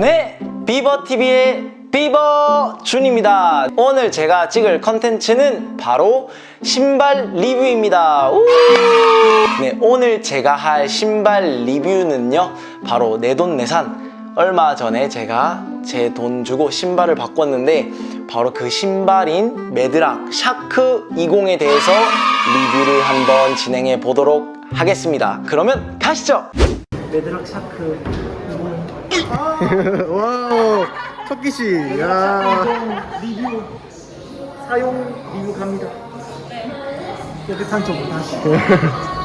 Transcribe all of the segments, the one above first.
네, 비버TV의 비버 준입니다. 오늘 제가 찍을 컨텐츠는 바로 신발 리뷰입니다. 우! 네, 오늘 제가 할 신발 리뷰는요, 바로 내돈내산. 얼마 전에 제가 제 돈 주고 신발을 바꿨는데, 바로 그 신발인 매드락 샤크 20에 대해서 리뷰를 한번 진행해 보도록 하겠습니다. 그러면 가시죠! 매드락 샤크 20. 와우 석기 씨. 야. 리뷰 사용 리뷰 갑니다. 깨끗한 척 다시.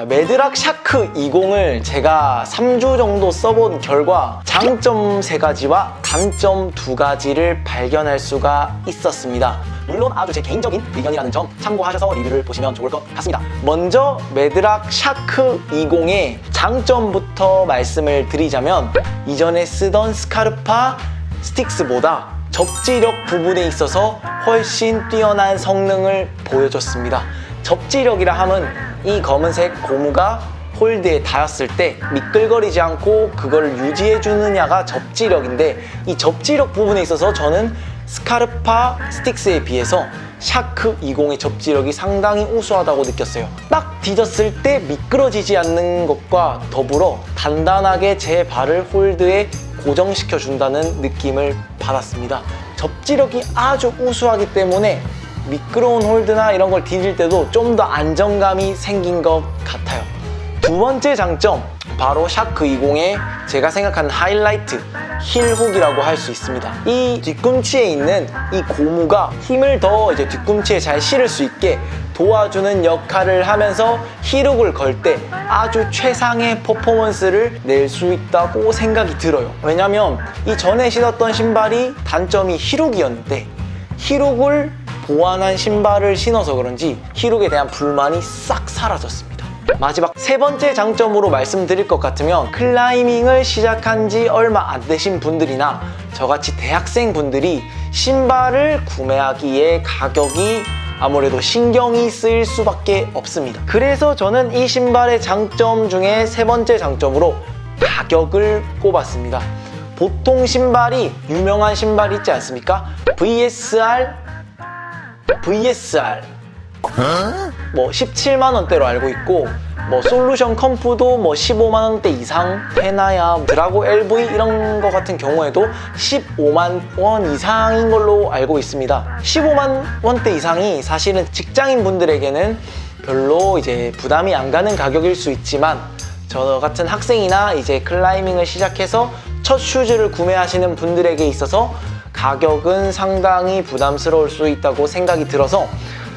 자, 매드락 샤크 20을 제가 3주 정도 써본 결과 장점 3가지와 단점 2가지를 발견할 수가 있었습니다. 물론 아주 제 개인적인 의견이라는 점 참고하셔서 리뷰를 보시면 좋을 것 같습니다. 먼저 매드락 샤크 20의 장점부터 말씀을 드리자면 이전에 쓰던 스카르파 스틱스보다 접지력 부분에 있어서 훨씬 뛰어난 성능을 보여줬습니다. 접지력이라 함은 이 검은색 고무가 홀드에 닿았을 때 미끌거리지 않고 그걸 유지해 주느냐가 접지력인데 이 접지력 부분에 있어서 저는 스카르파 스틱스에 비해서 샤크 20의 접지력이 상당히 우수하다고 느꼈어요. 딱 뒤졌을 때 미끄러지지 않는 것과 더불어 단단하게 제 발을 홀드에 고정시켜 준다는 느낌을 받았습니다. 접지력이 아주 우수하기 때문에 미끄러운 홀드나 이런 걸 디딜 때도 좀 더 안정감이 생긴 것 같아요. 두 번째 장점, 바로 샤크 20의 제가 생각하는 하이라이트, 힐훅이라고 할 수 있습니다. 이 뒤꿈치에 있는 이 고무가 힘을 더 이제 뒤꿈치에 잘 실을 수 있게 도와주는 역할을 하면서 힐훅을 걸 때 아주 최상의 퍼포먼스를 낼 수 있다고 생각이 들어요. 왜냐면 이 전에 신었던 신발이 단점이 힐훅이었는데 힐훅을 보완한 신발을 신어서 그런지 힐훅에 대한 불만이 싹 사라졌습니다. 마지막 세 번째 장점으로 말씀드릴 것 같으면 클라이밍을 시작한 지 얼마 안 되신 분들이나 저같이 대학생 분들이 신발을 구매하기에 가격이 아무래도 신경이 쓰일 수밖에 없습니다. 그래서 저는 이 신발의 장점 중에 세 번째 장점으로 가격을 꼽았습니다. 보통 신발이 유명한 신발 있지 않습니까? VSR, VSR 뭐 17만 원대로 알고 있고 뭐 솔루션 컴프도 뭐 15만 원대 이상 페나야 드라고 LV 이런 거 같은 경우에도 15만 원 이상인 걸로 알고 있습니다. 15만 원대 이상이 사실은 직장인 분들에게는 별로 이제 부담이 안 가는 가격일 수 있지만 저 같은 학생이나 이제 클라이밍을 시작해서 첫 슈즈를 구매하시는 분들에게 있어서 가격은 상당히 부담스러울 수 있다고 생각이 들어서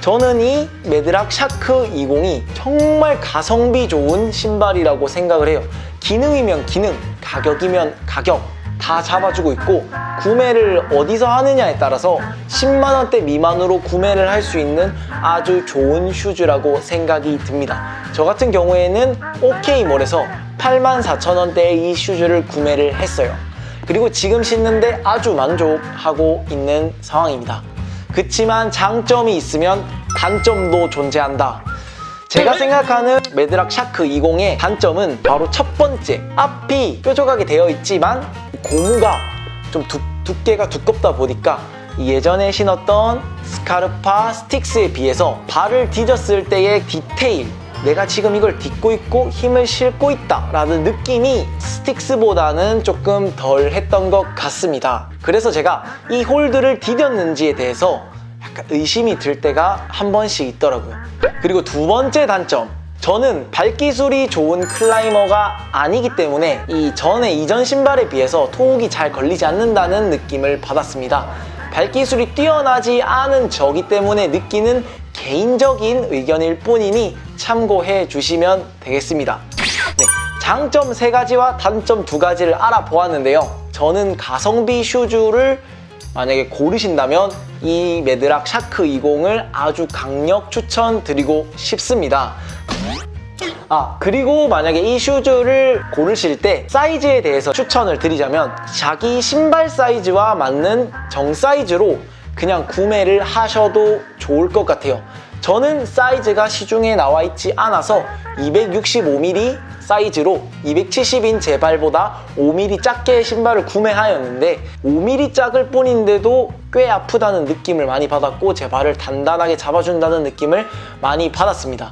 저는 이 매드락 샤크 20이 정말 가성비 좋은 신발이라고 생각을 해요. 기능이면 기능, 가격이면 가격 다 잡아주고 있고 구매를 어디서 하느냐에 따라서 10만 원대 미만으로 구매를 할 수 있는 아주 좋은 슈즈라고 생각이 듭니다. 저 같은 경우에는 OK몰에서 8만 4천 원대의 이 슈즈를 구매를 했어요. 그리고 지금 신는데 아주 만족하고 있는 상황입니다. 그치만 장점이 있으면 단점도 존재한다. 제가 생각하는 매드락 샤크 20의 단점은 바로 첫 번째 앞이 뾰족하게 되어 있지만 고무가 좀 두, 두께가 두껍다 보니까 예전에 신었던 스카르파 스틱스에 비해서 발을 디뎠을 때의 디테일 내가 지금 이걸 딛고 있고 힘을 싣고 있다 라는 느낌이 스틱스보다는 조금 덜 했던 것 같습니다. 그래서 제가 이 홀드를 디뎠는지에 대해서 약간 의심이 들 때가 한 번씩 있더라고요. 그리고 두 번째 단점. 저는 발기술이 좋은 클라이머가 아니기 때문에 이 전에 이전 신발에 비해서 토욱이 잘 걸리지 않는다는 느낌을 받았습니다. 발기술이 뛰어나지 않은 저기 때문에 느끼는 개인적인 의견일 뿐이니 참고해 주시면 되겠습니다. 네, 장점 세 가지와 단점 두 가지를 알아보았는데요. 저는 가성비 슈즈를 만약에 고르신다면 이 매드락 샤크 20을 아주 강력 추천드리고 싶습니다. 아 그리고 만약에 이 슈즈를 고르실 때 사이즈에 대해서 추천을 드리자면 자기 신발 사이즈와 맞는 정 사이즈로 그냥 구매를 하셔도 좋을 것 같아요 저는 사이즈가 시중에 나와 있지 않아서 265mm 사이즈로 270인 제 발보다 5mm 작게 신발을 구매하였는데 5mm 작을 뿐인데도 꽤 아프다는 느낌을 많이 받았고 제 발을 단단하게 잡아준다는 느낌을 많이 받았습니다.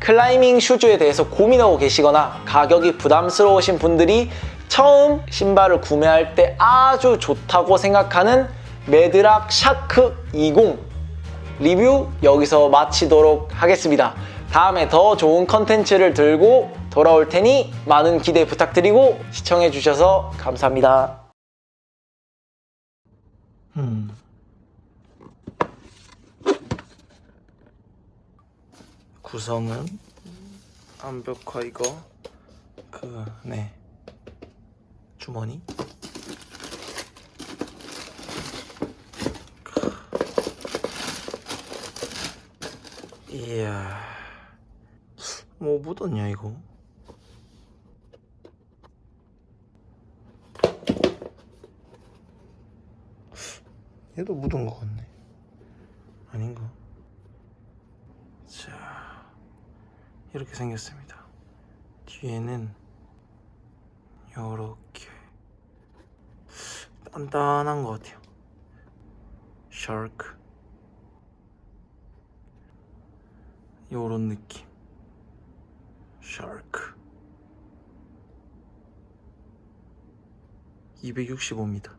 클라이밍 슈즈에 대해서 고민하고 계시거나 가격이 부담스러우신 분들이 처음 신발을 구매할 때 아주 좋다고 생각하는 매드락 샤크 20 리뷰 여기서 마치도록 하겠습니다. 다음에 더 좋은 컨텐츠를 들고 돌아올 테니 많은 기대 부탁드리고 시청해 주셔서 감사합니다. 음. 구성은 암벽화 이거 그 네 주머니 이야. 뭐 묻었냐 이거? 얘도 묻은 것 같네. 아닌가? 자 이렇게 생겼습니다. 뒤에는 요렇게 단단한 것 같아요. 샤크 요런 느낌. 샤크 265입니다